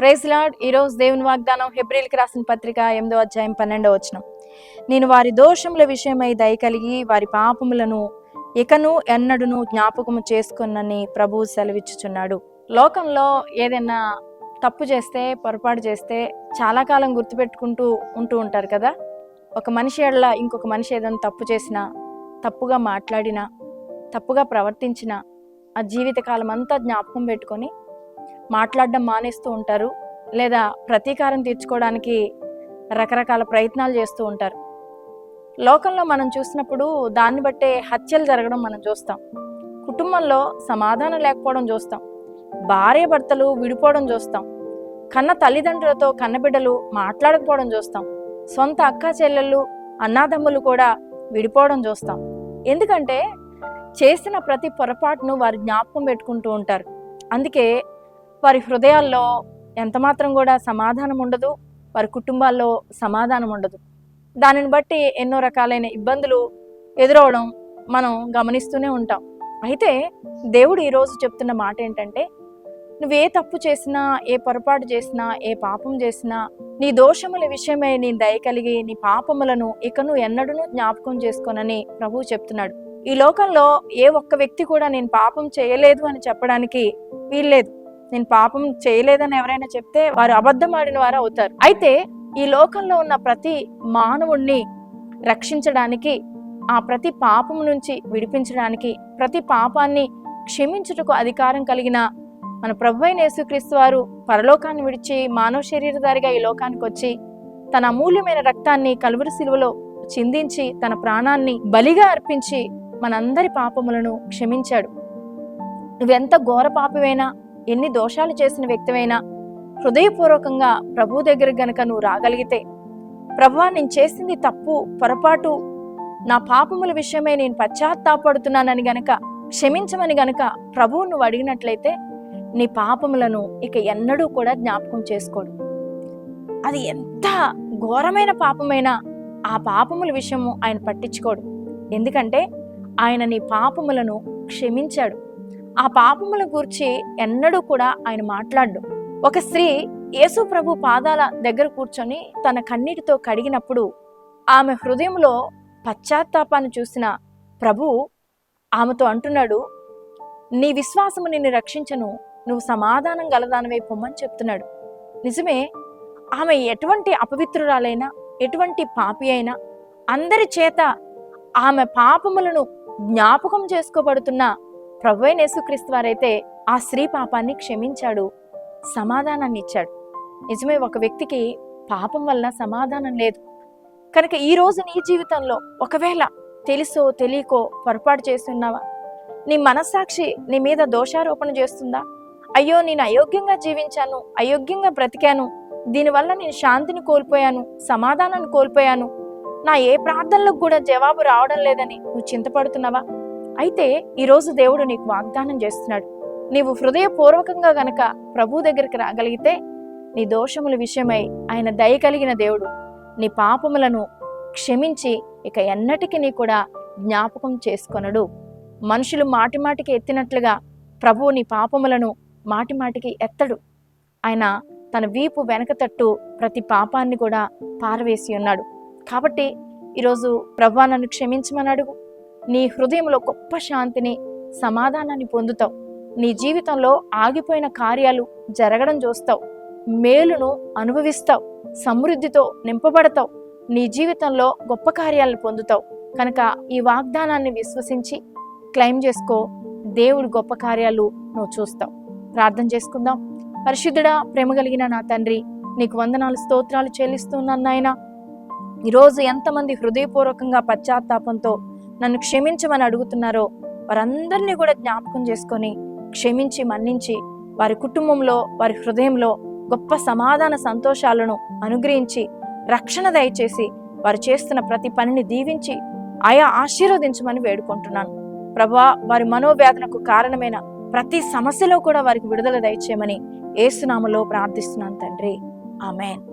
Praise lord ఈరోజు దేవుని వాగ్దానం హెబ్రిల్కి రాసిన పత్రిక ఎనిమిదో అధ్యాయం పన్నెండో వచ్చిన నేను వారి దోషముల విషయమై దయ కలిగి వారి పాపములను ఇకను ఎన్నడును జ్ఞాపకము చేసుకున్నని ప్రభువు సెలవిచ్చుచున్నాడు. లోకంలో ఏదైనా తప్పు చేస్తే పొరపాటు చేస్తే చాలా కాలం గుర్తుపెట్టుకుంటూ ఉంటూ ఉంటారు కదా? ఒక మనిషి ఎడల ఇంకొక మనిషి ఏదైనా తప్పు చేసినా తప్పుగా మాట్లాడినా తప్పుగా ప్రవర్తించినా ఆ జీవితకాలం అంతా జ్ఞాపకం పెట్టుకొని మాట్లాడడం మానేస్తూ ఉంటారు లేదా ప్రతీకారం తీర్చుకోవడానికి రకరకాల ప్రయత్నాలు చేస్తూ ఉంటారు. లోకంలో మనం చూసినప్పుడు దాన్ని బట్టే హత్యలు జరగడం మనం చూస్తాం. కుటుంబంలో సమాధానం లేకపోవడం చూస్తాం. భార్య భర్తలు విడిపోవడం చూస్తాం. కన్న తల్లిదండ్రులతో కన్నబిడ్డలు మాట్లాడకపోవడం చూస్తాం. సొంత అక్క చెల్లెళ్ళు అన్నాదమ్ములు కూడా విడిపోవడం చూస్తాం. ఎందుకంటే చేసిన ప్రతి పొరపాటును వారు జ్ఞాపకం పెట్టుకుంటూ ఉంటారు. అందుకే వారి హృదయాల్లో ఎంతమాత్రం కూడా సమాధానం ఉండదు వారి కుటుంబాల్లో సమాధానం ఉండదు. దానిని బట్టి ఎన్నో రకాలైన ఇబ్బందులు ఎదురవడం మనం గమనిస్తూనే ఉంటాం. అయితే దేవుడు ఈరోజు చెప్తున్న మాట ఏంటంటే నువ్వు ఏ తప్పు చేసినా ఏ పొరపాటు చేసినా ఏ పాపం చేసినా నీ దోషముల విషయమై నీ దయ కలిగి నీ పాపములను ఇకను ఎన్నడూ జ్ఞాపకం చేసుకోనని ప్రభువు చెప్తున్నాడు. ఈ లోకంలో ఏ ఒక్క వ్యక్తి కూడా నేను పాపం చేయలేదు అని చెప్పడానికి వీల్లేదు. నేను పాపం చేయలేదని ఎవరైనా చెప్తే వారు అబద్ధం ఆడిన వారు అవుతారు. అయితే ఈ లోకంలో ఉన్న ప్రతి మానవుణ్ణి రక్షించడానికి ఆ ప్రతి పాపం నుంచి విడిపించడానికి ప్రతి పాపాన్ని క్షమించుటకు అధికారం కలిగిన మన ప్రభు అయిన యేసుక్రీస్తు వారు పరలోకాన్ని విడిచి మానవ శరీరధారిగా ఈ లోకానికి వచ్చి తన అమూల్యమైన రక్తాన్ని కలువరి శిలువలో చిందించి తన ప్రాణాన్ని బలిగా అర్పించి మనందరి పాపములను క్షమించాడు. నువ్వెంత ఘోర పాపమైనా ఎన్ని దోషాలు చేసిన వ్యక్తివైనా హృదయపూర్వకంగా ప్రభు దగ్గర గనక నువ్వు రాగలిగితే ప్రభువా నేను చేసింది తప్పు పొరపాటు నా పాపముల విషయమై నేను పశ్చాత్తాపడుతున్నానని గనక క్షమించమని గనక ప్రభువు నువ్వు అడిగినట్లయితే నీ పాపములను ఇక ఎన్నడూ కూడా జ్ఞాపకం చేసుకోడు. అది ఎంత ఘోరమైన పాపమైనా ఆ పాపముల విషయము ఆయన పట్టించుకోడు. ఎందుకంటే ఆయన నీ పాపములను క్షమించాడు. ఆ పాపముల గురించి ఎన్నడూ కూడా ఆయన మాట్లాడడు. ఒక స్త్రీ యేసు ప్రభు పాదాల దగ్గర కూర్చొని తన కన్నీటితో కడిగినప్పుడు ఆమె హృదయంలో పశ్చాత్తాపాన్ని చూసిన ప్రభు ఆమెతో అంటున్నాడు నీ విశ్వాసము నిన్ను రక్షించను నువ్వు సమాధానం గలదానవై పొమ్మని చెప్తున్నాడు. నిజమే ఆమె ఎటువంటి అపవిత్రురాలైనా ఎటువంటి పాపి అయినా అందరి చేత ఆమె పాపములను జ్ఞాపకం చేసుకోబడుతున్న ప్రవ్వైన యేసుక్రీస్తు వారైతే ఆ స్త్రీ పాపాన్ని క్షమించాడు సమాధానాన్ని ఇచ్చాడు నిజమే ఒక వ్యక్తికి పాపం వలన సమాధానం లేదు. కనుక ఈ రోజు నీ జీవితంలో ఒకవేళ తెలుసో తెలియకో పొరపాటు చేస్తున్నావా? నీ మనస్సాక్షి నీ మీద దోషారోపణ చేస్తుందా? అయ్యో నేను అయోగ్యంగా జీవించాను అయోగ్యంగా బ్రతికాను దీనివల్ల నేను శాంతిని కోల్పోయాను సమాధానాన్ని కోల్పోయాను. నా ఏ ప్రార్థనలకు కూడా జవాబు రావడం లేదని నువ్వు చింతపడుతున్నావా? అయితే ఈరోజు దేవుడు నీకు వాగ్దానం చేస్తున్నాడు. నీవు హృదయపూర్వకంగా గనక ప్రభు దగ్గరికి రాగలిగితే నీ దోషముల విషయమై ఆయన దయ కలిగిన దేవుడు నీ పాపములను క్షమించి ఇక ఎన్నటికీ నీ కూడా జ్ఞాపకం చేసుకొనడు. మనుషులు మాటిమాటికి ఎత్తినట్లుగా ప్రభువు నీ పాపములను మాటిమాటికి ఎత్తడు. ఆయన తన వీపు వెనక తట్టు ప్రతి పాపాన్ని కూడా పారవేసి ఉన్నాడు. కాబట్టి ఈరోజు ప్రభా నన్ను క్షమించమని అడుగు. నీ హృదయంలో గొప్ప శాంతిని సమాధానాన్ని పొందుతావు. నీ జీవితంలో ఆగిపోయిన కార్యాలు జరగడం చూస్తావు. మేలును అనుభవిస్తావు. సమృద్ధితో నింపబడతావు. నీ జీవితంలో గొప్ప కార్యాలను పొందుతావు. కనుక ఈ వాగ్దానాన్ని విశ్వసించి క్లెయిమ్ చేసుకో. దేవుడు గొప్ప కార్యాలు నువ్వు చూస్తావు. ప్రార్థన చేసుకుందాం. పరిశుద్ధుడా ప్రేమ కలిగిన నా తండ్రి నీకు వందనాలు స్తోత్రాలు చెల్లిస్తున్నాను నాయన. ఈరోజు ఎంతమంది హృదయపూర్వకంగా పశ్చాత్తాపంతో నన్ను క్షమించమని అడుగుతున్నారో వారందరినీ కూడా జ్ఞాపకం చేసుకొని క్షమించి మన్నించి వారి కుటుంబంలో వారి హృదయంలో గొప్ప సమాధాన సంతోషాలను అనుగ్రహించి రక్షణ దయచేసి వారు చేస్తున్న ప్రతి పనిని దీవించి ఆయా ఆశీర్వదించమని వేడుకుంటున్నాను. ప్రభా వారి మనోవేదనకు కారణమైన ప్రతి సమస్యలో కూడా వారికి విడుదల దయచేయమని ఏసునామలో ప్రార్థిస్తున్నాను తండ్రి. ఆమెన్.